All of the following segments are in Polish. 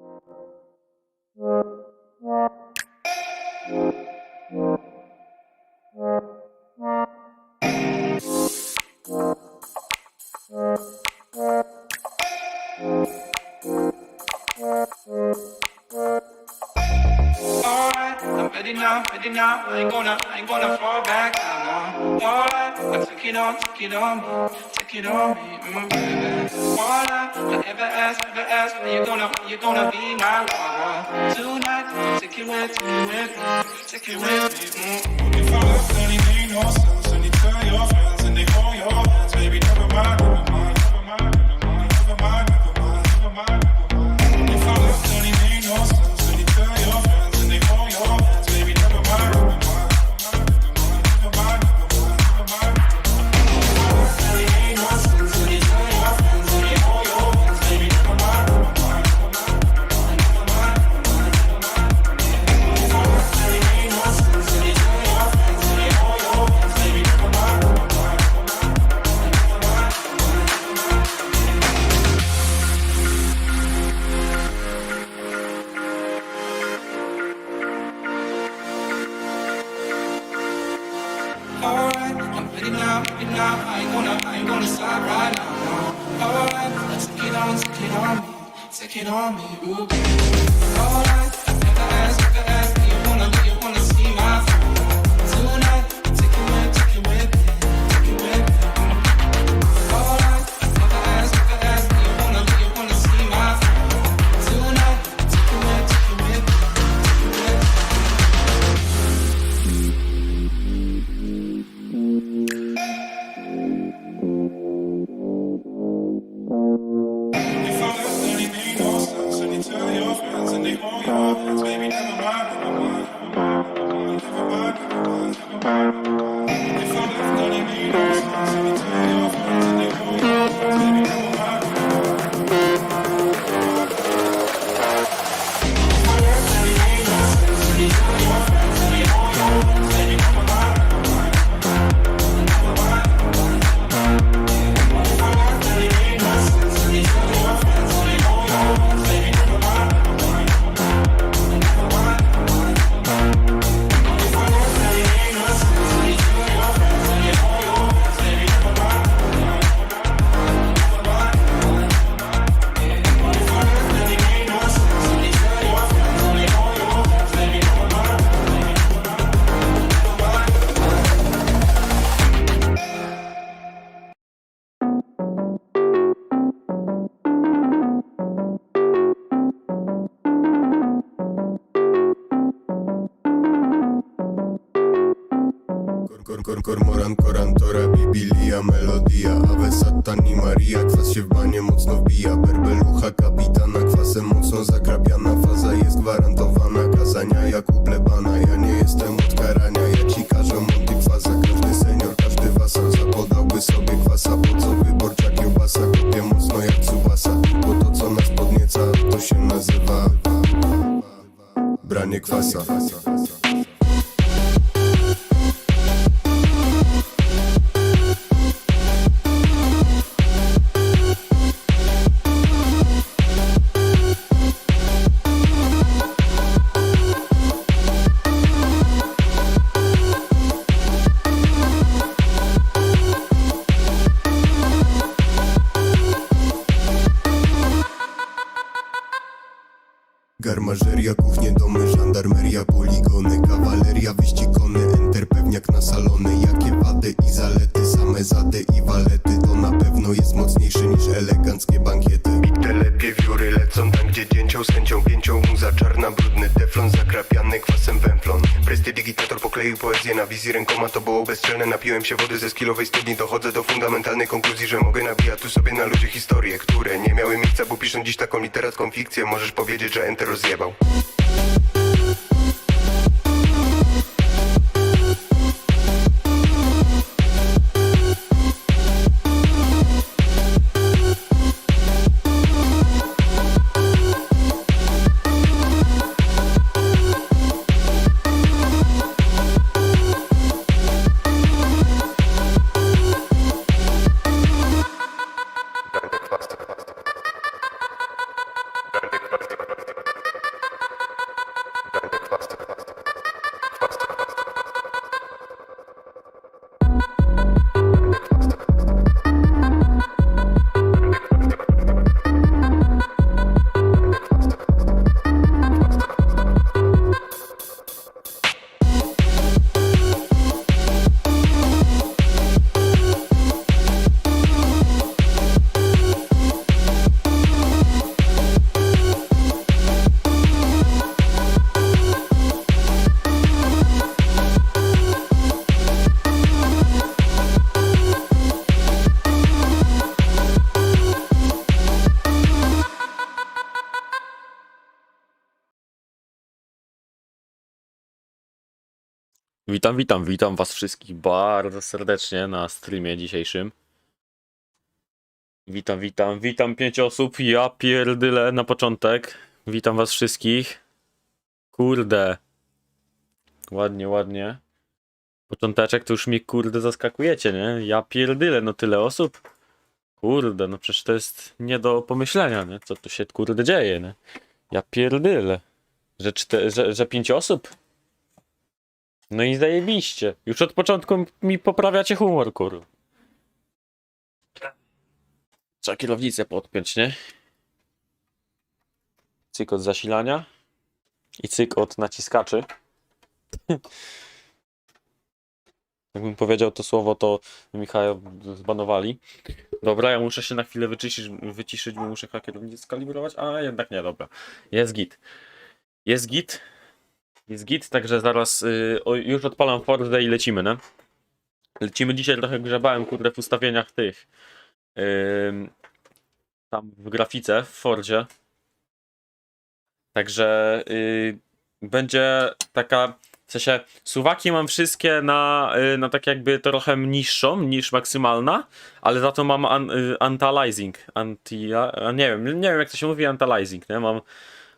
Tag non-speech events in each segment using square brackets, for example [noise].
Thank you. Ready now, ready now. I ain't gonna, I ain't gonna fall back now. No. Alright, I take it on, take it on me, take it on me, mm, baby. Alright, I ever ask, ever ask, are you gonna, are you gonna be my lover tonight? Take it with, take it with me, take it with me. Mm. If I left, then it sense. God. Kor, kormoran, korantora, bibilia, melodia Ave satani Maria, kwas się w banie mocno wbija Berbelucha kapitana, kwasem mocno zakrapiana Faza jest gwarantowana, kazania jak u plebana Ja nie jestem od karania, ja ci każę monty kwaza Każdy senior, każdy wasal zapodałby sobie kwasa Po co wyborcza kiełbasa, kopię mocno jak cubasa Bo to co nas podnieca, to się nazywa Branie kwasa Garmażeria, kuchnie, domy, żandarmeria, poligony Kawaleria, wyścig konny, enter pewniak na salony Jakie wady i zalety, same zady i walety. To na pewno jest mocniejsze niż eleganckie bankiety. I te lepiej wióry lecą tam, gdzie dzięcioł z chęcią pięcią Muza czarna, brudny Prestidigitator pokleił poezję na wizji rękoma To było bezczelne, napiłem się wody ze skilowej studni Dochodzę do fundamentalnej konkluzji, że mogę nabijać tu sobie na ludzie historie Które nie miały miejsca, bo piszę dziś taką literacką fikcję. Możesz powiedzieć, że enter rozjebał Witam, witam, witam was wszystkich bardzo serdecznie na streamie dzisiejszym. Witam, witam, witam pięć osób, ja pierdyle na początek. Witam was wszystkich. Kurde. Ładnie, ładnie. Począteczek to już mnie kurde zaskakujecie, nie? Ja pierdyle, no tyle osób. Kurde, no przecież to jest nie do pomyślenia, nie? Co tu się kurde dzieje, nie? Ja pierdyle. Że, czte, że, że pięć osób? No i zajebiście. Już od początku mi poprawiacie humor, kur. Trzeba kierownicę podpiąć, nie? Cyk od zasilania. I cyk od naciskaczy. [laughs] Jakbym powiedział to słowo, to Michał zbanowali. Dobra, ja muszę się na chwilę wyciszyć, wyciszyć bo muszę kierownicę skalibrować, a jednak nie, dobra. Jest git. Jest git. Jest git, także zaraz y, o, już odpalam Fordę i lecimy, ne? Lecimy dzisiaj, trochę grzebałem, kurde, w ustawieniach tych. Tam w grafice, w Fordzie. Także y, będzie taka, w sensie, suwaki mam wszystkie na, y, na tak jakby trochę niższą niż maksymalna, ale za to mam an, y, antalizing, anti, a, nie wiem, nie wiem jak to się mówi antalizing, nie? Mam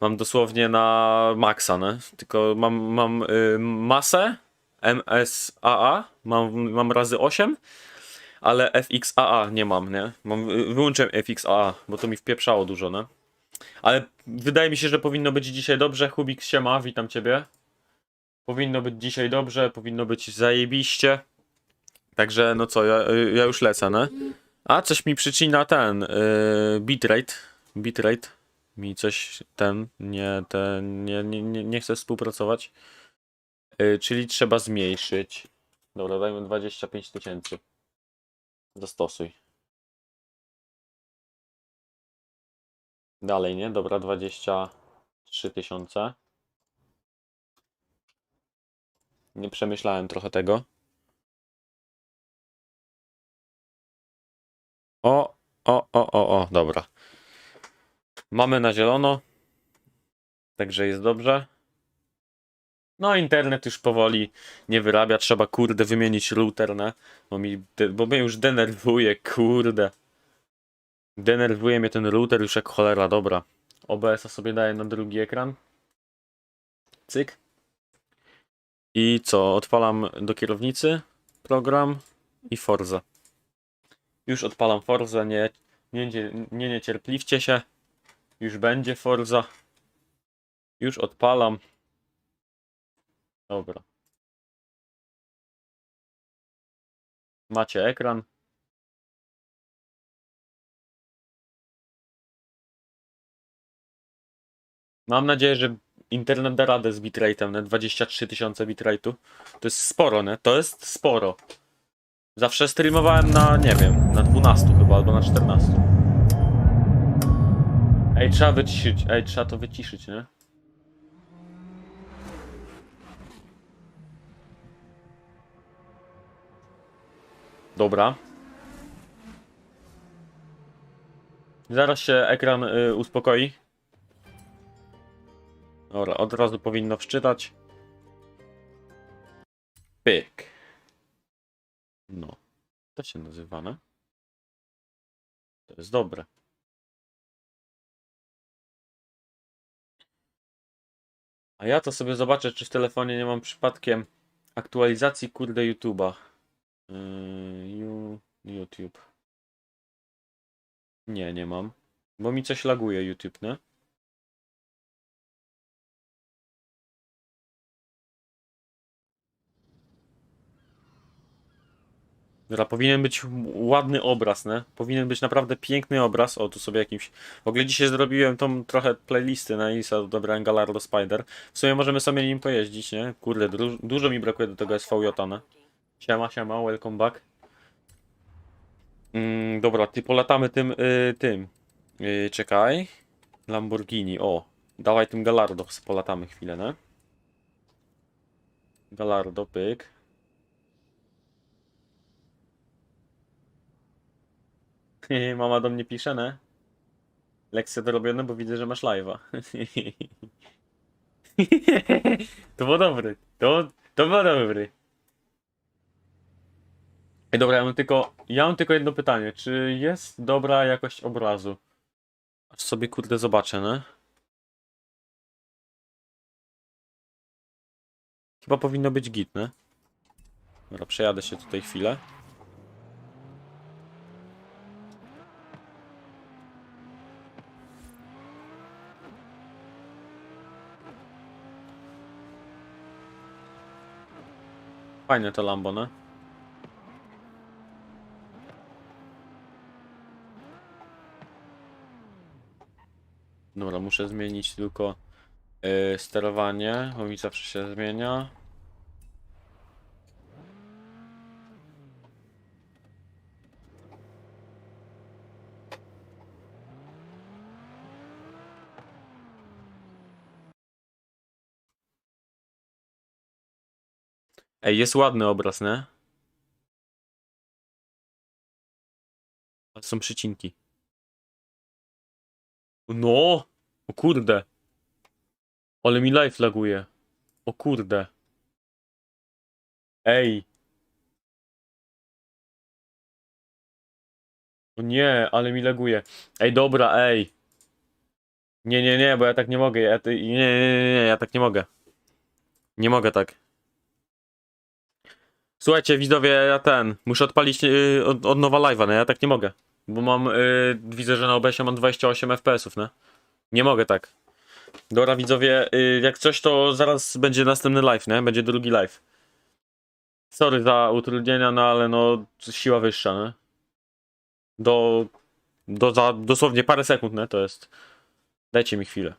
Mam dosłownie na maksa, nie? Tylko mam, mam y, masę MSAA, mam, mam razy 8, ale FXAA nie mam, nie? Mam, y, wyłączyłem FXAA, bo to mi wpieprzało dużo, nie? Ale wydaje mi się, że powinno być dzisiaj dobrze. Hubik siema, witam ciebie. Powinno być dzisiaj dobrze, powinno być zajebiście. Także no co, ja, y, ja już lecę, nie? A coś mi przycina ten yy, bitrate. Bitrate mi coś ten nie, ten, nie, nie, nie, nie chce współpracować. Yy, czyli trzeba zmniejszyć. Dobra, dajmy 25 tysięcy. Zastosuj. Dalej, nie? Dobra, 23 tysiące. Nie przemyślałem trochę tego. O, o, o, o, o, dobra. Mamy na zielono. Także jest dobrze. No, internet już powoli nie wyrabia. Trzeba, kurde, wymienić router, ne? Bo, mi, bo mnie już denerwuje, kurde. Denerwuje mnie ten router już jak cholera, dobra. OBS-a sobie daję na drugi ekran. Cyk. I co? Odpalam do kierownicy program i Forza. Już odpalam Forza, nie, nie, nie niecierpliwcie się. Już będzie Forza. Już odpalam. Dobra. Macie ekran. Mam nadzieję, że internet da radę z bitrate'em, ne? 23 tysiące bitrate'u. To jest sporo, ne? To jest sporo. Zawsze streamowałem na, nie wiem, na 12 chyba, albo na 14. Ej, trzeba wyciszyć, ej, trzeba to wyciszyć, nie? Dobra. Zaraz się ekran y, uspokoi. Dobra, od razu powinno wczytać. Pyk. No. To się nazywa, ne? To jest dobre. A ja to sobie zobaczę, czy w telefonie nie mam przypadkiem aktualizacji kurde YouTube'a. Yy, you, YouTube. Nie, nie mam. Bo mi coś laguje YouTube, nie? Dobra, powinien być ładny obraz, nie? Powinien być naprawdę piękny obraz. O, tu sobie jakimś... W ogóle dzisiaj zrobiłem tą trochę playlisty na Isa, dobrałem Galardo Spider. W sumie możemy sobie nim pojeździć, nie? Kurde, du dużo mi brakuje do tego SVJ, ne? Siema, siema, welcome back. Mm, dobra, ty polatamy tym, y, tym. Y, czekaj. Lamborghini, o. Dawaj tym Galardo, polatamy chwilę, ne? Galardo, pyk. [laughs] Mama do mnie pisze, ne? Lekcja dorobiona, bo widzę, że masz live'a. [laughs] to było dobry. To, to było dobry. Ej, dobra, ja mam tylko, ja mam tylko jedno pytanie. Czy jest dobra jakość obrazu? Aż sobie kurde zobaczę, nie? Chyba powinno być git, nie? Dobra, przejadę się tutaj chwilę. Fajne to Lambo, ne? Dobra, muszę zmienić tylko yy, sterowanie, bo mi zawsze się zmienia. Ej, jest ładny obraz, nie? Są przycinki. No! O kurde! Ale mi live laguje. O kurde. Ej. O nie, ale mi laguje. Ej, dobra, ej. Nie, nie, nie, bo ja tak nie mogę. Ja, ty- nie, nie, nie, nie, ja tak nie mogę. Nie mogę tak. Słuchajcie, widzowie, ja ten. Muszę odpalić yy, od, od nowa live'a, nie? Ja tak nie mogę. Bo mam. Yy, widzę, że na OBS-ie mam 28 FPS-ów, nie? Nie mogę tak. Dobra, widzowie, yy, jak coś, to zaraz będzie następny live, nie? Będzie drugi live. Sorry za utrudnienia, no ale no, siła wyższa, nie? Do. Do za dosłownie parę sekund, nie? To jest. Dajcie mi chwilę.